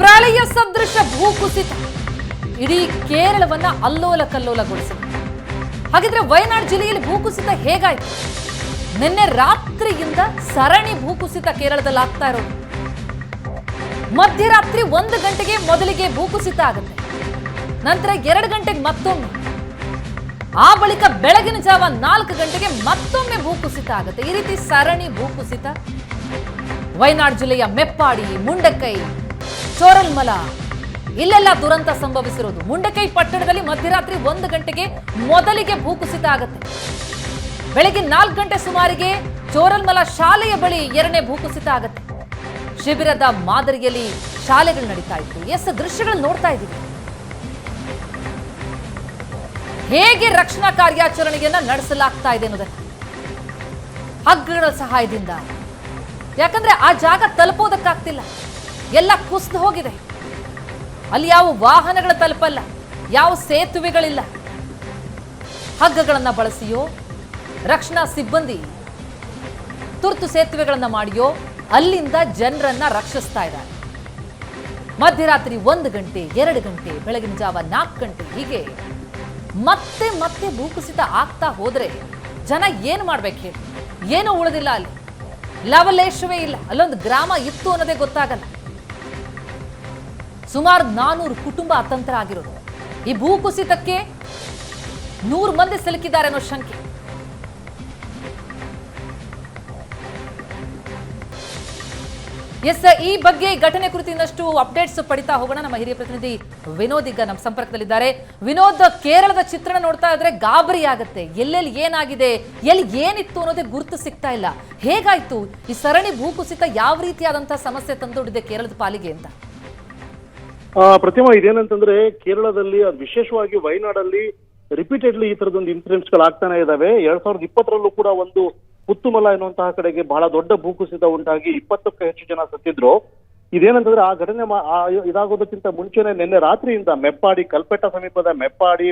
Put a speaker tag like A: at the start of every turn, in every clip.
A: ಪ್ರಳಯ ಸದೃಶ ಭೂಕುಸಿತ. ಇಡೀ ಕೇರಳವನ್ನ ಅಲ್ಲೋಲ ಕಲ್ಲೋಲಗೊಳಿಸಿದೆ ಹಾಗಿದ್ರೆ ವಯನಾಡ್ ಜಿಲ್ಲೆಯಲ್ಲಿ ಭೂಕುಸಿತ ಹೇಗಾಯ್ತು? ನಿನ್ನೆ ರಾತ್ರಿಯಿಂದ ಸರಣಿ ಭೂಕುಸಿತ ಕೇರಳದಲ್ಲಿ ಆಗ್ತಾ ಇರೋದು. ಮಧ್ಯರಾತ್ರಿ ಒಂದು ಗಂಟೆಗೆ ಮೊದಲಿಗೆ ಭೂಕುಸಿತ ಆಗುತ್ತೆ. ನಂತರ ಎರಡು ಗಂಟೆಗೆ ಮತ್ತೊಮ್ಮೆ. ಆ ಬಳಿಕ ಬೆಳಗಿನ ಜಾವ ನಾಲ್ಕು ಗಂಟೆಗೆ ಮತ್ತೊಮ್ಮೆ ಭೂಕುಸಿತ ಆಗುತ್ತೆ. ಈ ರೀತಿ ಸರಣಿ ಭೂಕುಸಿತ. ವಯನಾಡ್ ಜಿಲ್ಲೆಯ ಮೆಪ್ಪಾಡಿ, ಮುಂಡಕೈ ಚೋರಲ್ಮಲ ಇಲ್ಲೆಲ್ಲ ದುರಂತ ಸಂಭವಿಸಿರೋದು. ಮುಂಡಕೈ ಪಟ್ಟಣದಲ್ಲಿ ಮಧ್ಯರಾತ್ರಿ ಒಂದು ಗಂಟೆಗೆ ಮೊದಲಿಗೆ ಭೂಕುಸಿತ ಆಗುತ್ತೆ. ಬೆಳಗ್ಗೆ ನಾಲ್ಕು ಗಂಟೆ ಸುಮಾರಿಗೆ ಚೋರಲ್ಮಲ ಶಾಲೆಯ ಬಳಿ ಎರಡನೇ ಭೂಕುಸಿತ ಆಗುತ್ತೆ. ಶಿಬಿರದ ಮಾದರಿಯಲ್ಲಿ ಶಾಲೆಗಳು ನಡೀತಾ ಇತ್ತು. ಎಸ್, ದೃಶ್ಯಗಳು ನೋಡ್ತಾ ಇದ್ದೀವಿ. ಹೇಗೆ ರಕ್ಷಣಾ ಕಾರ್ಯಾಚರಣೆಯನ್ನ ನಡೆಸಲಾಗ್ತಾ ಇದೆ ಅನ್ನೋದಕ್ಕೆ ಹಗ್ಗಗಳ ಸಹಾಯದಿಂದ. ಯಾಕಂದ್ರೆ ಆ ಜಾಗ ತಲುಪೋದಕ್ಕಾಗ್ತಿಲ್ಲ. ಎಲ್ಲ ಕುಸಿದು ಹೋಗಿದೆ. ಅಲ್ಲಿ ಯಾವ ವಾಹನಗಳ ತಲುಪಲ್ಲ, ಯಾವ ಸೇತುವೆಗಳಿಲ್ಲ. ಹಗ್ಗಗಳನ್ನು ಬಳಸಿಯೋ, ರಕ್ಷಣಾ ಸಿಬ್ಬಂದಿ ತುರ್ತು ಸೇತುವೆಗಳನ್ನು ಮಾಡಿಯೋ, ಅಲ್ಲಿಂದ ಜನರನ್ನ ರಕ್ಷಿಸ್ತಾ ಇದ್ದಾರೆ. ಮಧ್ಯರಾತ್ರಿ ಒಂದು ಗಂಟೆ, ಎರಡು ಗಂಟೆ, ಬೆಳಗಿನ ಜಾವ ನಾಲ್ಕು ಗಂಟೆ ಹೀಗೆ ಮತ್ತೆ ಮತ್ತೆ ಭೂಕುಸಿತ ಆಗ್ತಾ ಹೋದರೆ ಜನ ಏನು ಮಾಡ್ಬೇಕು ಏನೂ ಉಳಿದಿಲ್ಲ ಅಲ್ಲಿ. ಲವಲೇಶವೇ ಇಲ್ಲ. ಅಲ್ಲೊಂದು ಗ್ರಾಮ ಇತ್ತು ಅನ್ನೋದೇ ಗೊತ್ತಾಗಲ್ಲ. ಸುಮಾರು ನಾನೂರು ಕುಟುಂಬ ಅತಂತ್ರ ಆಗಿರೋದು. ಈ ಭೂಕುಸಿತಕ್ಕೆ ನೂರು ಮಂದಿ ಸಿಲುಕಿದ್ದಾರೆ ಅನ್ನೋ ಶಂಕೆ. ಎಸ್, ಈ ಬಗ್ಗೆ ಘಟನೆ ಕುರಿತು ಇನ್ನಷ್ಟು ಅಪ್ಡೇಟ್ಸ್ ಪಡಿತಾ ಹೋಗೋಣ. ನಮ್ಮ ಹಿರಿಯ ಪ್ರತಿನಿಧಿ ವಿನೋದ್ ಈಗ ನಮ್ಮ ಸಂಪರ್ಕದಲ್ಲಿದ್ದಾರೆ. ವಿನೋದ್, ಕೇರಳದ ಚಿತ್ರಣ ನೋಡ್ತಾ ಇದ್ರೆ ಗಾಬರಿ ಆಗುತ್ತೆ ಎಲ್ಲೆಲ್ಲಿ ಏನಾಗಿದೆ, ಎಲ್ಲಿ ಏನಿತ್ತು ಅನ್ನೋದೇ ಗುರುತು ಸಿಗ್ತಾ ಇಲ್ಲ. ಹೇಗಾಯ್ತು, ಈ ಸರಣಿ ಭೂಕುಸಿತ ಯಾವ ರೀತಿಯಾದಂತಹ ಸಮಸ್ಯೆ ತಂದು ಕೇರಳದ ಪಾಲಿಗೆ ಅಂತ?
B: ಪ್ರತಿಮಾ ಇದೇನಂತಂದ್ರೆ ಕೇರಳದಲ್ಲಿ, ಅದು ವಿಶೇಷವಾಗಿ ವಯನಾಡಲ್ಲಿ ರಿಪೀಟೆಡ್ಲಿ ಈ ತರದೊಂದು ಇನ್ಸಿಡೆಂಟ್ಸ್ಗಳು ಆಗ್ತಾನೆ ಇದಾವೆ. ಎರಡ್ ಸಾವಿರದ ಇಪ್ಪತ್ತರಲ್ಲೂ ಕೂಡ ಒಂದು ಪುತ್ತುಮಲ ಎನ್ನುವಂತಹ ಕಡೆಗೆ ಬಹಳ ದೊಡ್ಡ ಭೂಕುಸಿತ ಉಂಟಾಗಿ ಇಪ್ಪತ್ತಕ್ಕೂ ಹೆಚ್ಚು ಜನ ಸತ್ತಿದ್ರು. ಇದೇನಂತಂದ್ರೆ ಆ ಘಟನೆ ಇದಾಗೋದಕ್ಕಿಂತ ಮುಂಚೆನೆ ನಿನ್ನೆ ರಾತ್ರಿಯಿಂದ ಮೆಪ್ಪಾಡಿ, ಕಲ್ಪೆಟ್ಟ ಸಮೀಪದ ಮೆಪ್ಪಾಡಿ,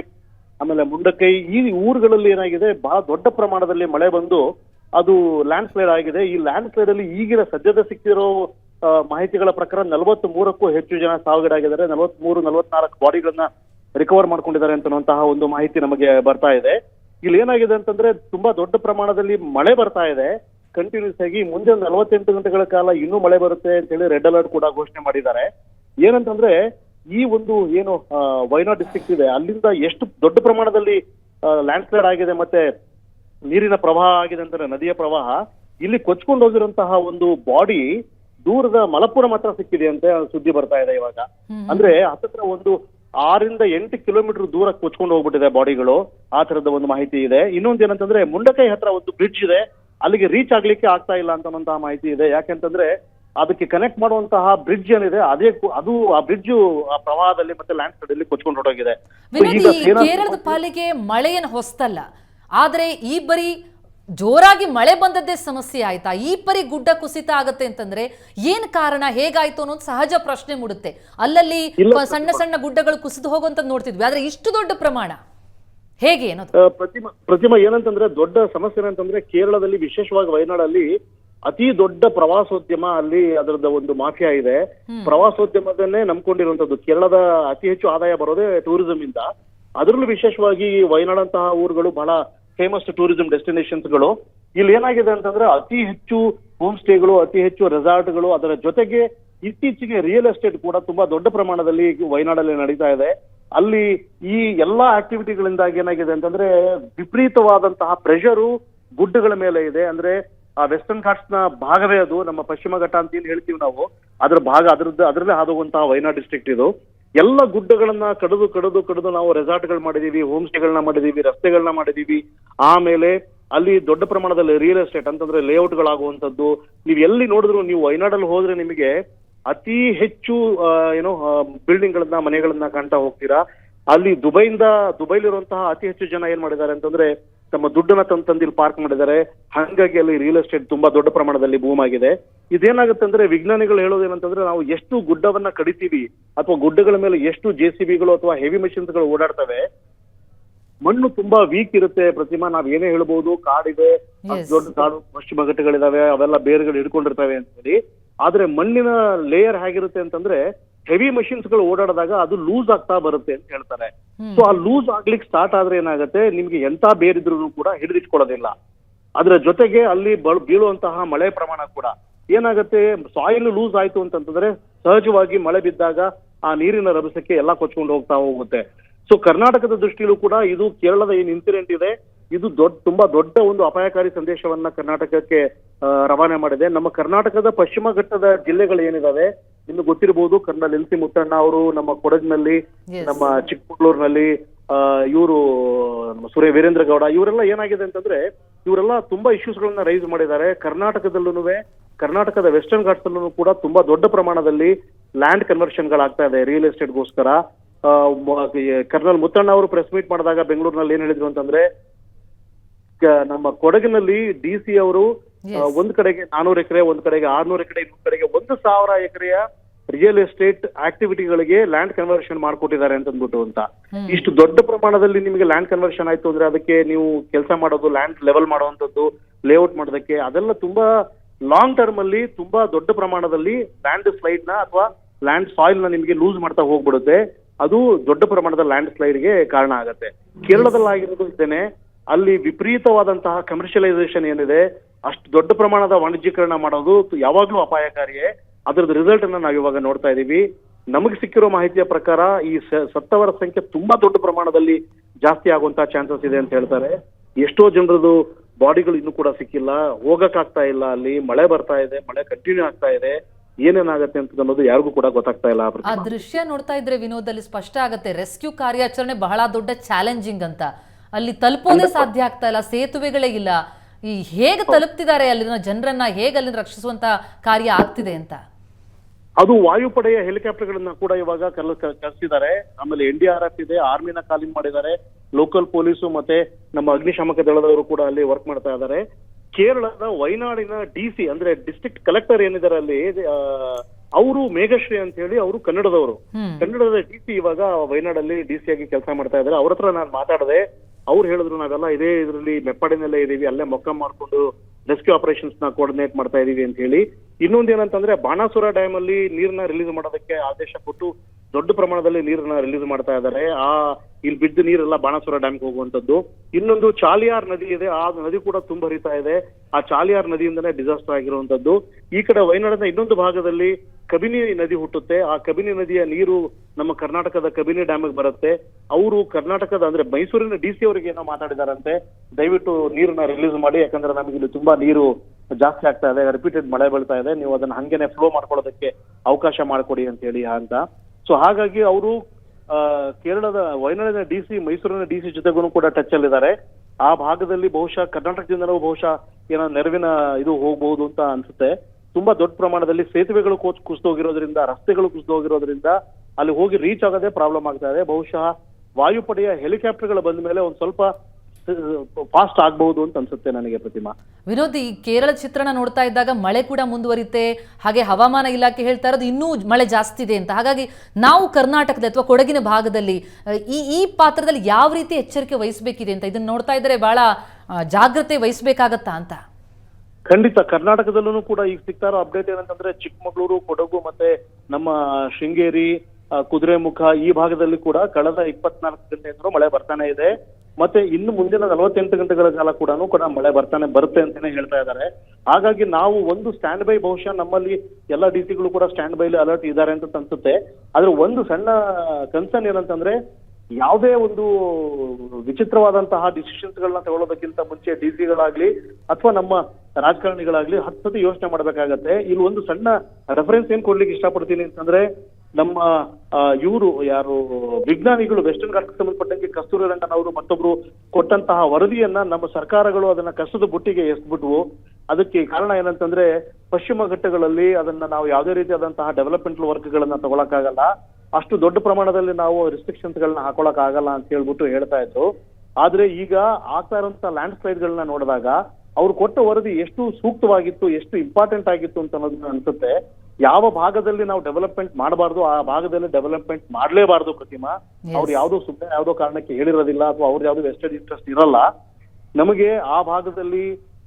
B: ಆಮೇಲೆ ಮುಂಡಕೈ ಈ ಊರುಗಳಲ್ಲಿ ಏನಾಗಿದೆ, ಬಹಳ ದೊಡ್ಡ ಪ್ರಮಾಣದಲ್ಲಿ ಮಳೆ ಬಂದು ಅದು ಲ್ಯಾಂಡ್ ಸ್ಲೈಡ್ ಆಗಿದೆ. ಈ ಲ್ಯಾಂಡ್ ಸ್ಲೈಡ್ ಅಲ್ಲಿ ಈಗಿನ ಸದ್ಯದ ಸಿಕ್ಕಿರೋ ಮಾಹಿತಿಗಳ ಪ್ರಕಾರ ನಲವತ್ತ್ ಮೂರಕ್ಕೂ ಹೆಚ್ಚು ಜನ ಸಾವಿಗೀಡಾಗಿದ್ದಾರೆ. ನಲವತ್ತ್ ಮೂರು ನಲವತ್ನಾಲ್ಕು ಬಾಡಿಗಳನ್ನ ರಿಕವರ್ ಮಾಡ್ಕೊಂಡಿದ್ದಾರೆ ಅಂತನ್ನುವಂತಹ ಒಂದು ಮಾಹಿತಿ ನಮಗೆ ಬರ್ತಾ ಇದೆ. ಇಲ್ಲಿ ಏನಾಗಿದೆ ಅಂತಂದ್ರೆ ತುಂಬಾ ದೊಡ್ಡ ಪ್ರಮಾಣದಲ್ಲಿ ಮಳೆ ಬರ್ತಾ ಇದೆ. ಕಂಟಿನ್ಯೂಸ್ ಆಗಿ ಮುಂದೆ ನಲವತ್ತೆಂಟು ಗಂಟೆಗಳ ಕಾಲ ಇನ್ನೂ ಮಳೆ ಬರುತ್ತೆ ಅಂತ ಹೇಳಿ ರೆಡ್ ಅಲರ್ಟ್ ಕೂಡ ಘೋಷಣೆ ಮಾಡಿದ್ದಾರೆ. ಏನಂತಂದ್ರೆ ಈ ಒಂದು ಏನು ವೈನಾಡ್ ಡಿಸ್ಟ್ರಿಕ್ಟ್ ಇದೆ, ಅಲ್ಲಿಂದ ಎಷ್ಟು ದೊಡ್ಡ ಪ್ರಮಾಣದಲ್ಲಿ ಲ್ಯಾಂಡ್ ಸ್ಲೈಡ್ ಆಗಿದೆ ಮತ್ತೆ ನೀರಿನ ಪ್ರವಾಹ ಆಗಿದೆ ಅಂತಂದ್ರೆ ನದಿಯ ಪ್ರವಾಹ, ಇಲ್ಲಿ ಕೊಚ್ಕೊಂಡು ಹೋಗಿರುವಂತಹ ಒಂದು ಬಾಡಿ ದೂರದ ಮಲಪುರಂ ಹತ್ರ ಸಿಕ್ಕಿದೆ ಅಂತ ಸುದ್ದಿ ಬರ್ತಾ ಇದೆ ಇವಾಗ. ಅಂದ್ರೆ ಹತ್ತತ್ರ ಒಂದು ಆರಿಂದ ಎಂಟು ಕಿಲೋಮೀಟರ್ ದೂರ ಕೊಚ್ಕೊಂಡು ಹೋಗ್ಬಿಟ್ಟಿದೆ ಬಾಡಿಗಳು. ಆ ತರದ ಒಂದು ಮಾಹಿತಿ ಇದೆ. ಇನ್ನೊಂದು ಏನಂತಂದ್ರೆ ಮುಂಡಕೈ ಹತ್ರ ಒಂದು ಬ್ರಿಡ್ಜ್ ಇದೆ. ಅಲ್ಲಿಗೆ ರೀಚ್ ಆಗ್ಲಿಕ್ಕೆ ಆಗ್ತಾ ಇಲ್ಲ ಅಂತನಂತಹ ಮಾಹಿತಿ ಇದೆ. ಯಾಕೆಂತಂದ್ರೆ ಅದಕ್ಕೆ ಕನೆಕ್ಟ್ ಮಾಡುವಂತಹ ಬ್ರಿಡ್ಜ್ ಏನಿದೆ ಅದೇ ಅದು ಆ ಬ್ರಿಡ್ಜ್ ಆ ಪ್ರವಾಹದಲ್ಲಿ ಮತ್ತೆ ಲ್ಯಾಂಡ್ ಸ್ಲೈಡ್ ಅಲ್ಲಿ ಕೊಚ್ಕೊಂಡು ಹೊರಟೋಗಿದೆ.
A: ಕೇರಳದ ಪಾಲಿಗೆ ಮಳೆಯನ್ನು ಹೊಸ್ತಲ್ಲ. ಆದ್ರೆ ಈ ಬರಿ ಜೋರಾಗಿ ಮಳೆ ಬಂದದ್ದೇ ಸಮಸ್ಯೆ ಆಯ್ತಾ? ಈ ಪರಿ ಗುಡ್ಡ ಕುಸಿತ ಆಗತ್ತೆ ಅಂತಂದ್ರೆ ಏನ್ ಕಾರಣ ಹೇಗಾಯ್ತು ಅನ್ನೋದು ಸಹಜ ಪ್ರಶ್ನೆ ಮೂಡುತ್ತೆ. ಅಲ್ಲಲ್ಲಿ ಸಣ್ಣ ಸಣ್ಣ ಗುಡ್ಡಗಳು ಕುಸಿದು ಹೋಗುವಂತ ನೋಡ್ತಿದ್ವಿ. ಆದ್ರೆ ಇಷ್ಟು ದೊಡ್ಡ ಪ್ರಮಾಣ ಹೇಗೆ ಅನ್ನೋದು?
B: ಆ, ಪ್ರತಿಮಾ ಪ್ರತಿಮಾ ಏನಂತಂದ್ರೆ ದೊಡ್ಡ ಸಮಸ್ಯೆ ಏನಂತಂದ್ರೆ ಕೇರಳದಲ್ಲಿ ವಿಶೇಷವಾಗಿ ವಯನಾಡಲ್ಲಿ ಅತಿ ದೊಡ್ಡ ಪ್ರವಾಸೋದ್ಯಮ ಅಲ್ಲಿ ಅದರದ ಒಂದು ಮಾಫಿಯಾ ಇದೆ. ಪ್ರವಾಸೋದ್ಯಮದನ್ನೇ ನಂಬ್ಕೊಂಡಿರುವಂತದ್ದು ಕೇರಳದ ಅತಿ ಹೆಚ್ಚು ಆದಾಯ ಬರೋದೇ ಟೂರಿಸಂ ಇಂದ. ಅದರಲ್ಲೂ ವಿಶೇಷವಾಗಿ ವಯನಾಡಂತಹ ಊರುಗಳು ಬಹಳ ಫೇಮಸ್ ಟೂರಿಸಂ ಡೆಸ್ಟಿನೇಷನ್ಸ್ಗಳು ಇಲ್ಲಿ ಏನಾಗಿದೆ ಅಂತಂದ್ರೆ ಅತಿ ಹೆಚ್ಚು ಹೋಮ್ ಸ್ಟೇಗಳು ಅತಿ ಹೆಚ್ಚು ರೆಸಾರ್ಟ್ಗಳು ಅದರ ಜೊತೆಗೆ ಇತ್ತೀಚೆಗೆ ರಿಯಲ್ ಎಸ್ಟೇಟ್ ಕೂಡ ತುಂಬಾ ದೊಡ್ಡ ಪ್ರಮಾಣದಲ್ಲಿ ವಯನಾಡಲ್ಲಿ ನಡೀತಾ ಇದೆ. ಅಲ್ಲಿ ಈ ಎಲ್ಲಾ ಆಕ್ಟಿವಿಟಿಗಳಿಂದಾಗಿ ಏನಾಗಿದೆ ಅಂತಂದ್ರೆ ವಿಪರೀತವಾದಂತಹ ಪ್ರೆಷರು ಗುಡ್ಡಗಳ ಮೇಲೆ ಇದೆ. ಅಂದ್ರೆ ಆ ವೆಸ್ಟರ್ನ್ ಘಾಟ್ಸ್ನ ಭಾಗವೇ ಅದು. ನಮ್ಮ ಪಶ್ಚಿಮ ಘಟ್ಟ ಅಂತ ಏನ್ ಹೇಳ್ತೀವಿ ನಾವು. ಅದ್ರ ಭಾಗ, ಅದ್ರದ್ದು, ಅದರಲ್ಲೇ ಆದಂತಹ ವಯನಾಡ್ ಡಿಸ್ಟ್ರಿಕ್ಟ್ ಇದು. ಎಲ್ಲ ಗುಡ್ಡಗಳನ್ನ ಕಡಿದು ಕಡಿದು ಕಡಿದು ನಾವು ರೆಸಾರ್ಟ್ಗಳು ಮಾಡಿದೀವಿ ಹೋಮ್ ಸ್ಟೇಗಳನ್ನ ಮಾಡಿದೀವಿ ರಸ್ತೆಗಳನ್ನ ಮಾಡಿದೀವಿ. ಆಮೇಲೆ ಅಲ್ಲಿ ದೊಡ್ಡ ಪ್ರಮಾಣದಲ್ಲಿ ರಿಯಲ್ ಎಸ್ಟೇಟ್ ಅಂತಂದ್ರೆ ಲೇಔಟ್ಗಳಾಗುವಂಥದ್ದು. ನೀವು ಎಲ್ಲಿ ನೋಡಿದ್ರು ನೀವು ವಯನಾಡಲ್ಲಿ ಹೋದ್ರೆ ನಿಮಗೆ ಅತಿ ಹೆಚ್ಚು ಏನೋ ಬಿಲ್ಡಿಂಗ್ ಗಳನ್ನ ಮನೆಗಳನ್ನ ಕಾಣ್ತಾ ಹೋಗ್ತೀರಾ. ಅಲ್ಲಿ ದುಬೈಯಿಂದ, ದುಬೈಲಿರುವಂತಹ ಅತಿ ಹೆಚ್ಚು ಜನ ಏನ್ ಮಾಡಿದ್ದಾರೆ ಅಂತಂದ್ರೆ ತಮ್ಮ ದುಡ್ಡನ್ನ ತಂದು ಇಲ್ಲಿ ಪಾರ್ಕ್ ಮಾಡಿದ್ದಾರೆ. ಹಂಗಾಗಿ ಅಲ್ಲಿ ರಿಯಲ್ ಎಸ್ಟೇಟ್ ತುಂಬಾ ದೊಡ್ಡ ಪ್ರಮಾಣದಲ್ಲಿ ಬೂಮ್ ಆಗಿದೆ. ಇದೇನಾಗುತ್ತೆ ಅಂದ್ರೆ ವಿಜ್ಞಾನಿಗಳು ಹೇಳೋದೇನಂತಂದ್ರೆ ನಾವು ಎಷ್ಟು ಗುಡ್ಡವನ್ನ ಕಡಿತೀವಿ ಅಥವಾ ಗುಡ್ಡಗಳ ಮೇಲೆ ಎಷ್ಟು ಜೆ ಸಿ ಬಿಗಳು ಅಥವಾ ಹೆವಿ ಮೆಷಿನ್ಸ್ಗಳು ಓಡಾಡ್ತವೆ ಮಣ್ಣು ತುಂಬಾ ವೀಕ್ ಇರುತ್ತೆ ಪ್ರತಿಮಾ. ನಾವ್ ಏನೇ ಹೇಳ್ಬೋದು ಕಾಡಿದೆ. ದೊಡ್ಡ ಕಾಡು ಪಶ್ಚಿಮ ಘಟ್ಟಗಳಿದಾವೆ ಅವೆಲ್ಲ ಬೇರುಗಳು ಹಿಡ್ಕೊಂಡಿರ್ತವೆ ಅಂತ ಹೇಳಿ. ಆದ್ರೆ ಮಣ್ಣಿನ ಲೇಯರ್ ಹೇಗಿರುತ್ತೆ ಅಂತಂದ್ರೆ ಹೆವಿ ಮಷಿನ್ಸ್ಗಳು ಓಡಾಡಿದಾಗ ಅದು ಲೂಸ್ ಆಗ್ತಾ ಬರುತ್ತೆ ಅಂತ ಹೇಳ್ತಾರೆ. ಸೊ ಆ ಲೂಸ್ ಆಗ್ಲಿಕ್ಕೆ ಸ್ಟಾರ್ಟ್ ಆದ್ರೆ ಏನಾಗುತ್ತೆ ನಿಮ್ಗೆ ಎಂತ ಬೇರಿದ್ರು ಕೂಡ ಹಿಡಿದಿಟ್ಕೊಳ್ಳೋದಿಲ್ಲ. ಅದರ ಜೊತೆಗೆ ಅಲ್ಲಿ ಬಳ- ಬೀಳುವಂತಹ ಮಳೆ ಪ್ರಮಾಣ ಕೂಡ. ಏನಾಗುತ್ತೆ ಸಾಯಿಲ್ ಲೂಸ್ ಆಯ್ತು ಅಂತಂದ್ರೆ ಸಹಜವಾಗಿ ಮಳೆ ಬಿದ್ದಾಗ ಆ ನೀರಿನ ರಭಸಕ್ಕೆ ಎಲ್ಲಾ ಕೊಚ್ಕೊಂಡು ಹೋಗ್ತಾ ಹೋಗುತ್ತೆ. ಸೊ ಕರ್ನಾಟಕದ ದೃಷ್ಟಿಯಲ್ಲೂ ಕೂಡ ಇದು ಕೇರಳದ ಏನ್ ಇನ್ಸಿಡೆಂಟ್ ಇದೆ. ಇದು ದೊಡ್ಡ ತುಂಬಾ ದೊಡ್ಡ ಒಂದು ಅಪಾಯಕಾರಿ ಸಂದೇಶವನ್ನ ಕರ್ನಾಟಕಕ್ಕೆ ರವಾನೆ ಮಾಡಿದೆ. ನಮ್ಮ ಕರ್ನಾಟಕದ ಪಶ್ಚಿಮ ಘಟ್ಟದ ಜಿಲ್ಲೆಗಳು ಏನಿದಾವೆ ಇನ್ನು ಗೊತ್ತಿರಬಹುದು ಕರ್ನಲ್ ಎಲ್ ಸಿ ಮುತ್ತಣ್ಣ ಅವರು ನಮ್ಮ ಕೊಡಗಿನಲ್ಲಿ. ನಮ್ಮ ಚಿಕ್ಕಮಗಳೂರಿನಲ್ಲಿ ಇವರು ನಮ್ಮ ಸೂರ್ಯ ವೀರೇಂದ್ರ ಗೌಡ ಇವರೆಲ್ಲ ಏನಾಗಿದೆ ಅಂತಂದ್ರೆ ಇವರೆಲ್ಲ ತುಂಬಾ ಇಶ್ಯೂಸ್ ಗಳನ್ನ ರೈಸ್ ಮಾಡಿದ್ದಾರೆ ಕರ್ನಾಟಕದಲ್ಲೂ ಕರ್ನಾಟಕದ ವೆಸ್ಟರ್ನ್ ಘಾಟ್ಸ್ ಅಲ್ಲೂ ಕೂಡ ತುಂಬಾ ದೊಡ್ಡ ಪ್ರಮಾಣದಲ್ಲಿ ಲ್ಯಾಂಡ್ ಕನ್ವರ್ಷನ್ ಗಳಾಗ್ತಾ ಇದೆ ರಿಯಲ್ ಎಸ್ಟೇಟ್ ಗೋಸ್ಕರ ಕರ್ನಲ್ ಮುತ್ತಣ್ಣ ಅವರು ಪ್ರೆಸ್ ಮೀಟ್ ಮಾಡಿದಾಗ ಬೆಂಗಳೂರಿನಲ್ಲಿ ಏನ್ ಹೇಳಿದ್ರು ಅಂತಂದ್ರೆ ನಮ್ಮ ಕೊಡಗಿನಲ್ಲಿ ಡಿ ಸಿ ಅವರು. ಒಂದ್ ಕಡೆಗೆ ನಾನೂರು ಎಕರೆ ಒಂದ್ ಕಡೆಗೆ ಆರ್ನೂರು ಎಕರೆ ಇನ್ನೊಂದ್ ಕಡೆಗೆ ಒಂದು ಸಾವಿರ ಎಕರೆಯ ರಿಯಲ್ ಎಸ್ಟೇಟ್ ಆಕ್ಟಿವಿಟಿಗಳಿಗೆ ಲ್ಯಾಂಡ್ ಕನ್ವರ್ಷನ್ ಮಾಡ್ಕೊಟ್ಟಿದ್ದಾರೆ ಅಂತ. ಅಂದ್ಬಿಟ್ಟು ಅಂತ. ಇಷ್ಟು ದೊಡ್ಡ ಪ್ರಮಾಣದಲ್ಲಿ ನಿಮಗೆ ಲ್ಯಾಂಡ್ ಕನ್ವರ್ಷನ್ ಆಯ್ತು ಅಂದ್ರೆ ಅದಕ್ಕೆ ನೀವು ಕೆಲಸ ಮಾಡೋದು ಲ್ಯಾಂಡ್ ಲೆವೆಲ್ ಮಾಡುವಂತದ್ದು ಲೇಔಟ್ ಮಾಡೋದಕ್ಕೆ ಅದೆಲ್ಲ ತುಂಬಾ ಲಾಂಗ್ ಟರ್ಮ್ ಅಲ್ಲಿ ತುಂಬಾ ದೊಡ್ಡ ಪ್ರಮಾಣದಲ್ಲಿ ಲ್ಯಾಂಡ್ ಸ್ಲೈಡ್ನ ಅಥವಾ ಲ್ಯಾಂಡ್ ಸಾಯಿಲ್ನ ನಿಮಗೆ ಲೂಸ್ ಮಾಡ್ತಾ ಹೋಗ್ಬಿಡುತ್ತೆ. ಅದು ದೊಡ್ಡ ಪ್ರಮಾಣದ ಲ್ಯಾಂಡ್ ಸ್ಲೈಡ್ಗೆ ಕಾರಣ ಆಗತ್ತೆ. ಕೇರಳದಲ್ಲಿ ಆಗಿರೋದು ಇದ್ದೇನೆ ಅಲ್ಲಿ ವಿಪರೀತವಾದಂತಹ ಕಮರ್ಷಿಯಲೈಸೇಷನ್ ಏನಿದೆ, ಅಷ್ಟು ದೊಡ್ಡ ಪ್ರಮಾಣದ ವಾಣಿಜ್ಯೀಕರಣ ಮಾಡೋದು ಯಾವಾಗ್ಲೂ ಅಪಾಯಕಾರಿಯೇ. ಅದರದ ರಿಸಲ್ಟ್ ಅನ್ನ ನಾವು ಇವಾಗ ನೋಡ್ತಾ ಇದೀವಿ. ನಮಗೆ ಸಿಕ್ಕಿರೋ ಮಾಹಿತಿಯ ಪ್ರಕಾರ ಈ ಸತ್ತವರ ಸಂಖ್ಯೆ ತುಂಬಾ ದೊಡ್ಡ ಪ್ರಮಾಣದಲ್ಲಿ ಜಾಸ್ತಿ ಆಗುವಂತಹ ಚಾನ್ಸಸ್ ಇದೆ ಅಂತ ಹೇಳ್ತಾರೆ. ಎಷ್ಟೋ ಜನರದು ಬಾಡಿಗಳು ಇನ್ನೂ ಕೂಡ ಸಿಕ್ಕಿಲ್ಲ. ಹೋಗಕ್ಕಾಗ್ತಾ ಇಲ್ಲ ಅಲ್ಲಿ. ಮಳೆ ಬರ್ತಾ ಇದೆ. ಮಳೆ ಕಂಟಿನ್ಯೂ ಆಗ್ತಾ ಇದೆ. ಏನೇನಾಗುತ್ತೆ ಅಂತ ಅನ್ನೋದು ಯಾರಿಗೂ ಕೂಡ ಗೊತ್ತಾಗ್ತಾ ಇಲ್ಲ
A: ಆ ದೃಶ್ಯ ನೋಡ್ತಾ ಇದ್ರೆ ವಿನೋದಲ್ಲಿ ಸ್ಪಷ್ಟ ಆಗುತ್ತೆ. ರೆಸ್ಕ್ಯೂ ಕಾರ್ಯಾಚರಣೆ ಬಹಳ ದೊಡ್ಡ ಚಾಲೆಂಜಿಂಗ್ ಅಂತ. ಅಲ್ಲಿ ತಲುಪೋದೇ ಸಾಧ್ಯ ಆಗ್ತಾ ಇಲ್ಲ ಸೇತುವೆಗಳೇ ಇಲ್ಲ. ಈ ಹೇಗೆ ತಲುಪ್ತಿದ್ದಾರೆ ಅಲ್ಲಿನ ಜನರನ್ನ ಹೇಗೆ ಅಲ್ಲಿಂದ ರಕ್ಷಿಸುವಂತ ಕಾರ್ಯ ಆಗ್ತಿದೆ ಅಂತ?
B: ಅದು ವಾಯುಪಡೆಯ ಹೆಲಿಕಾಪ್ಟರ್ಗಳನ್ನ ಕೂಡ ಇವಾಗ ಕಲ್ ಕರೆಸಿದ್ದಾರೆ. ಆಮೇಲೆ ಎನ್ ಡಿ ಆರ್ ಎಫ್ ಇದೆ ಆರ್ಮಿನ ಕಾಲಿಂಗ್ ಮಾಡಿದ್ದಾರೆ. ಲೋಕಲ್ ಪೊಲೀಸು ಮತ್ತೆ ನಮ್ಮ ಅಗ್ನಿಶಾಮಕ ದಳದವರು ಕೂಡ ಅಲ್ಲಿ ವರ್ಕ್ ಮಾಡ್ತಾ ಇದ್ದಾರೆ. ಕೇರಳದ ವಯನಾಡಿನ ಡಿ ಸಿ ಅಂದ್ರೆ ಡಿಸ್ಟ್ರಿಕ್ಟ್ ಕಲೆಕ್ಟರ್ ಏನಿದ್ದಾರೆ ಅಲ್ಲಿ ಅವರು ಮೇಘಶ್ರೀ ಅಂತ ಹೇಳಿ ಅವರು ಕನ್ನಡದವರು. ಕನ್ನಡದ ಡಿ ಸಿ ಇವಾಗ ವೈನಾಡಲ್ಲಿ ಡಿ ಸಿ ಆಗಿ ಕೆಲಸ ಮಾಡ್ತಾ ಇದ್ದಾರೆ. ಅವ್ರ ಹತ್ರ ನಾನು ಮಾತಾಡಿದೆ. ಅವ್ರು ಹೇಳಿದ್ರು, ನಾವೆಲ್ಲ ಇದೇ ಇದರಲ್ಲಿ ಮೆಪ್ಪಾಡಿನಲ್ಲೇ ಇದೀವಿ, ಅಲ್ಲೇ ಮೊಕ್ಕ ಮಾಡ್ಕೊಂಡು ರೆಸ್ಕ್ಯೂ ಆಪರೇಷನ್ಸ್ನ ಕೋರ್ಡಿನೇಟ್ ಮಾಡ್ತಾ ಇದೀವಿ ಅಂತ ಹೇಳಿ. ಇನ್ನೊಂದು ಏನಂತಂದ್ರೆ ಬಾಣಾಸುರ ಡ್ಯಾಮ್ ಅಲ್ಲಿ ನೀರನ್ನ ರಿಲೀಸ್ ಮಾಡೋದಕ್ಕೆ ಆದೇಶ ಕೊಟ್ಟು ದೊಡ್ಡ ಪ್ರಮಾಣದಲ್ಲಿ ನೀರನ್ನ ರಿಲೀಸ್ ಮಾಡ್ತಾ ಇದ್ದಾರೆ. ಆ, ಇಲ್ಲಿ ಬಿದ್ದ ನೀರೆಲ್ಲ ಬಾಣಾಸುರ ಡ್ಯಾಮ್ಗೆ ಹೋಗುವಂತದ್ದು ಇನ್ನೊಂದು ಚಾಲಿಯಾರ್ ನದಿ ಇದೆ. ಆ ನದಿ ಕೂಡ ತುಂಬ ಹರಿತಾ ಇದೆ. ಆ ಚಾಲಿಯಾರ್ ನದಿಯಿಂದನೇ ಡಿಸಾಸ್ಟರ್ ಆಗಿರುವಂತದ್ದು ಈ ಕಡೆ ವಯನಾಡಿನ ಇನ್ನೊಂದು ಭಾಗದಲ್ಲಿ ಕಬಿನಿ ನದಿ ಹುಟ್ಟುತ್ತೆ. ಆ ಕಬಿನಿ ನದಿಯ ನೀರು ನಮ್ಮ ಕರ್ನಾಟಕದ ಕಬಿನಿ ಡ್ಯಾಮ್ಗೆ ಬರುತ್ತೆ. ಅವರು ಕರ್ನಾಟಕದ ಅಂದ್ರೆ ಮೈಸೂರಿನ ಡಿ ಸಿ ಅವರಿಗೆ ಏನೋ ಮಾತಾಡಿದಾರಂತೆ. ದಯವಿಟ್ಟು ನೀರನ್ನ ರಿಲೀಸ್ ಮಾಡಿ. ಯಾಕಂದ್ರೆ ನಮಗೆ ಇಲ್ಲಿ ತುಂಬಾ ನೀರು ಜಾಸ್ತಿ ಆಗ್ತಾ ಇದೆ. ರಿಪೀಟೆಡ್ ಮಳೆ ಬೀಳ್ತಾ ಇದೆ. ನೀವು ಅದನ್ನ ಹಂಗೇನೆ ಫ್ಲೋ ಮಾಡ್ಕೊಳ್ಳೋದಕ್ಕೆ ಅವಕಾಶ ಮಾಡಿಕೊಡಿ ಅಂತ ಹೇಳಿ ಅಂತ. ಸೊ ಹಾಗಾಗಿ ಅವರು ಕೇರಳದ ವಯನಾಡಿನ ಡಿ ಸಿ, ಮೈಸೂರಿನ ಡಿ ಸಿ ಜೊತೆಗೂ ಕೂಡ ಟಚ್ ಅಲ್ಲಿದ್ದಾರೆ ಆ ಭಾಗದಲ್ಲಿ ಬಹುಶಃ ಕರ್ನಾಟಕದಿಂದಲೂ ಬಹುಶಃ ಏನೋ ನೆರವಿನ ಇದು ಹೋಗಬಹುದು ಅಂತ ಅನ್ಸುತ್ತೆ. ತುಂಬಾ ದೊಡ್ಡ ಪ್ರಮಾಣದಲ್ಲಿ ಸೇತುವೆಗಳು ಕೋಚ್ ಕುಸಿದೋಗಿರೋದ್ರಿಂದ ರಸ್ತೆಗಳು ಕುಸಿದೋಗಿರೋದ್ರಿಂದ ಅಲ್ಲಿ ಹೋಗಿ ರೀಚ್ ಆಗೋದೇ ಪ್ರಾಬ್ಲಮ್ ಆಗ್ತಾ ಇದೆ. ಬಹುಶಃ ವಾಯುಪಡೆಯ ಹೆಲಿಕಾಪ್ಟರ್ಗಳು ಬಂದ ಮೇಲೆ ಒಂದ್ ಸ್ವಲ್ಪ ಫಾಸ್ಟ್ ಆಗಬಹುದು ಅಂತ ಅನ್ಸುತ್ತೆ ನನಗೆ ಪ್ರತಿಮಾ.
A: ವಿನೋದ್ ಈ ಕೇರಳ ಚಿತ್ರಣ ನೋಡ್ತಾ ಇದ್ದಾಗ ಮಳೆ ಕೂಡ ಮುಂದುವರಿತೆ ಹಾಗೆ ಹವಾಮಾನ ಇಲಾಖೆ ಹೇಳ್ತಾ ಇರೋದು ಇನ್ನೂ ಮಳೆ ಜಾಸ್ತಿ ಇದೆ ಅಂತ. ಹಾಗಾಗಿ ನಾವು ಕರ್ನಾಟಕದ ಅಥವಾ ಕೊಡಗಿನ ಭಾಗದಲ್ಲಿ ಈ ಈ ಪಾತ್ರದಲ್ಲಿ ಯಾವ ರೀತಿ ಎಚ್ಚರಿಕೆ ವಹಿಸಬೇಕಿದೆ ಅಂತ ಇದನ್ನ ನೋಡ್ತಾ ಇದ್ರೆ ಬಹಳ ಜಾಗ್ರತೆ ವಹಿಸಬೇಕಾಗತ್ತಾ ಅಂತ?
B: ಖಂಡಿತ ಕರ್ನಾಟಕದಲ್ಲೂ ಕೂಡ ಈಗ ಸಿಗ್ತಾ ಇರೋ ಅಪ್ಡೇಟ್ ಏನಂತಂದ್ರೆ ಚಿಕ್ಕಮಗಳೂರು ಕೊಡಗು ಮತ್ತೆ ನಮ್ಮ ಶೃಂಗೇರಿ ಕುದುರೆಮುಖ ಈ ಭಾಗದಲ್ಲಿ ಕೂಡ ಕಳೆದ ಇಪ್ಪತ್ನಾಲ್ಕು ಗಂಟೆಯಿಂದಲೂ ಮಳೆ ಬರ್ತಾನೆ ಇದೆ. ಮತ್ತೆ ಇನ್ನು ಮುಂದಿನ ನಲವತ್ತೆಂಟು ಗಂಟೆಗಳ ಕಾಲ ಕೂಡ ಕೂಡ ಮಳೆ ಬರ್ತಾನೆ, ಬರುತ್ತೆ ಅಂತಾನೆ ಹೇಳ್ತಾ ಇದ್ದಾರೆ. ಹಾಗಾಗಿ ನಾವು ಒಂದು ಸ್ಟ್ಯಾಂಡ್ ಬೈ ಬಹುಶಃ ನಮ್ಮಲ್ಲಿ ಎಲ್ಲ ಡಿ ಸಿಗಳು ಕೂಡ ಸ್ಟ್ಯಾಂಡ್ ಬೈಲಿ ಅಲರ್ಟ್ ಇದ್ದಾರೆ ಅಂತ ಅನ್ಸುತ್ತೆ. ಆದ್ರೆ ಒಂದು ಸಣ್ಣ ಕನ್ಸರ್ನ್ ಏನಂತಂದ್ರೆ ಯಾವುದೇ ಒಂದು ವಿಚಿತ್ರವಾದಂತಹ ಡಿಸಿಷನ್ಸ್ ಗಳನ್ನ ತಗೊಳ್ಳೋದಕ್ಕಿಂತ ಮುಂಚೆ ಡಿ ಸಿಗಳಾಗ್ಲಿ ಅಥವಾ ನಮ್ಮ ರಾಜಕಾರಣಿಗಳಾಗ್ಲಿ ಹತ್ತು ಸತಿ ಯೋಚನೆ ಮಾಡ್ಬೇಕಾಗತ್ತೆ. ಇಲ್ಲಿ ಒಂದು ಸಣ್ಣ ರೆಫರೆನ್ಸ್ ಏನ್ ಕೊಡ್ಲಿಕ್ಕೆ ಇಷ್ಟಪಡ್ತೀನಿ ಅಂತಂದ್ರೆ ನಮ್ಮ ಇವರು ಯಾರು, ವಿಜ್ಞಾನಿಗಳು ವೆಸ್ಟರ್ನ್ ಘಾಟ್ಗೆ ಸಂಬಂಧಪಟ್ಟಂಗೆ ಕಸ್ತೂರಿ ರಂಗನ್ ಅವರು ಮತ್ತೊಬ್ರು ಕೊಟ್ಟಂತಹ ವರದಿಯನ್ನ ನಮ್ಮ ಸರ್ಕಾರಗಳು ಅದನ್ನ ಕಸದ ಬುಟ್ಟಿಗೆ ಎಸ್ಬಿಟ್ವು. ಅದಕ್ಕೆ ಕಾರಣ ಏನಂತಂದ್ರೆ, ಪಶ್ಚಿಮ ಘಟ್ಟಗಳಲ್ಲಿ ಅದನ್ನ ನಾವು ಯಾವುದೇ ರೀತಿಯಾದಂತಹ ಡೆವಲಪ್ಮೆಂಟ್ ವರ್ಕ್ಗಳನ್ನ ತಗೊಳಕ್ಕಾಗಲ್ಲ. ಅಷ್ಟು ದೊಡ್ಡ ಪ್ರಮಾಣದಲ್ಲಿ ನಾವು ರೆಸ್ಟ್ರಿಕ್ಷನ್ಸ್ ಗಳನ್ನ ಹಾಕೊಳಕ್ ಆಗಲ್ಲ ಅಂತ ಹೇಳ್ಬಿಟ್ಟು ಹೇಳ್ತಾ ಇದ್ರು. ಆದ್ರೆ ಈಗ ಆಗ್ತಾ ಇರುವಂತ ಲ್ಯಾಂಡ್ ಸ್ಲೈಡ್ ಗಳನ್ನ ನೋಡಿದಾಗ, ಅವ್ರು ಕೊಟ್ಟ ವರದಿ ಎಷ್ಟು ಸೂಕ್ತವಾಗಿತ್ತು, ಎಷ್ಟು ಇಂಪಾರ್ಟೆಂಟ್ ಆಗಿತ್ತು ಅಂತ ಅನ್ನೋದನ್ನ ಅನ್ಸುತ್ತೆ. ಯಾವ ಭಾಗದಲ್ಲಿ ನಾವು ಡೆವಲಪ್ಮೆಂಟ್ ಮಾಡಬಾರ್ದು ಆ ಭಾಗದಲ್ಲಿ ಡೆವಲಪ್ಮೆಂಟ್ ಮಾಡಲೇಬಾರ್ದು ಪ್ರತಿಮಾ. ಅವ್ರು ಯಾವ್ದೋ ಸುಮ್ಮನೆ ಯಾವುದೋ ಕಾರಣಕ್ಕೆ ಹೇಳಿರೋದಿಲ್ಲ ಅಥವಾ ಅವ್ರದ್ದು ಯಾವುದು ವೆಸ್ಟೆಡ್ ಇಂಟ್ರೆಸ್ಟ್ ಇರಲ್ಲ. ನಮಗೆ ಆ ಭಾಗದಲ್ಲಿ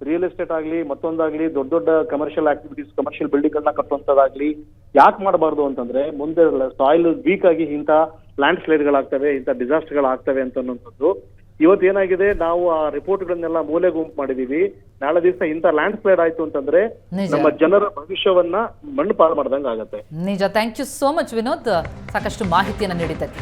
B: ರಿಯಲ್ ಎಸ್ಟೇಟ್ ಆಗ್ಲಿ ಮತ್ತೊಂದಾಗ್ಲಿ ದೊಡ್ಡ ದೊಡ್ಡ ಕಮರ್ಷಿಯಲ್ ಆಕ್ಟಿವಿಟೀಸ್ ಕಮರ್ಷಿಯಲ್ ಬಿಲ್ಡಿಂಗ್ ಗಳನ್ನ ಕಟ್ಟುವಂತದಾಗ್ಲಿ ಯಾಕೆ ಮಾಡಬಾರ್ದು ಅಂತಂದ್ರೆ ಮುಂದೆ ಸಾಯಿಲ್ ವೀಕ್ ಆಗಿ ಇಂಥ ಲ್ಯಾಂಡ್ ಸ್ಲೈಡ್ ಗಳಾಗ್ತವೆ ಇಂಥ ಡಿಸಾಸ್ಟರ್ ಗಳಾಗ್ತವೆ ಅಂತ ಅನ್ನೋಂಥದ್ದು ಇವತ್ತು ಏನಾಗಿದೆ ನಾವು ಆ ರಿಪೋರ್ಟ್ ಗಳನ್ನೆಲ್ಲ ಮೂಲೆ ಗುಂಪು ಮಾಡಿದೀವಿ. ನಾಳೆ ದಿವಸ ಇಂತ ಲ್ಯಾಂಡ್ ಸ್ಲೈಡ್ ಆಯ್ತು ಅಂತಂದ್ರೆ
A: ನಿಜ.
B: ನಮ್ಮ ಜನರ ಭವಿಷ್ಯವನ್ನ ಮಣ್ಣು ಪಾಲು ಮಾಡ್ದಂಗ ಆಗತ್ತೆ
A: ನಿಜ. Thank you so much Vinod. ಸಾಕಷ್ಟು ಮಾಹಿತಿಯನ್ನು ನೀಡಿದ್ದಕ್ಕೆ.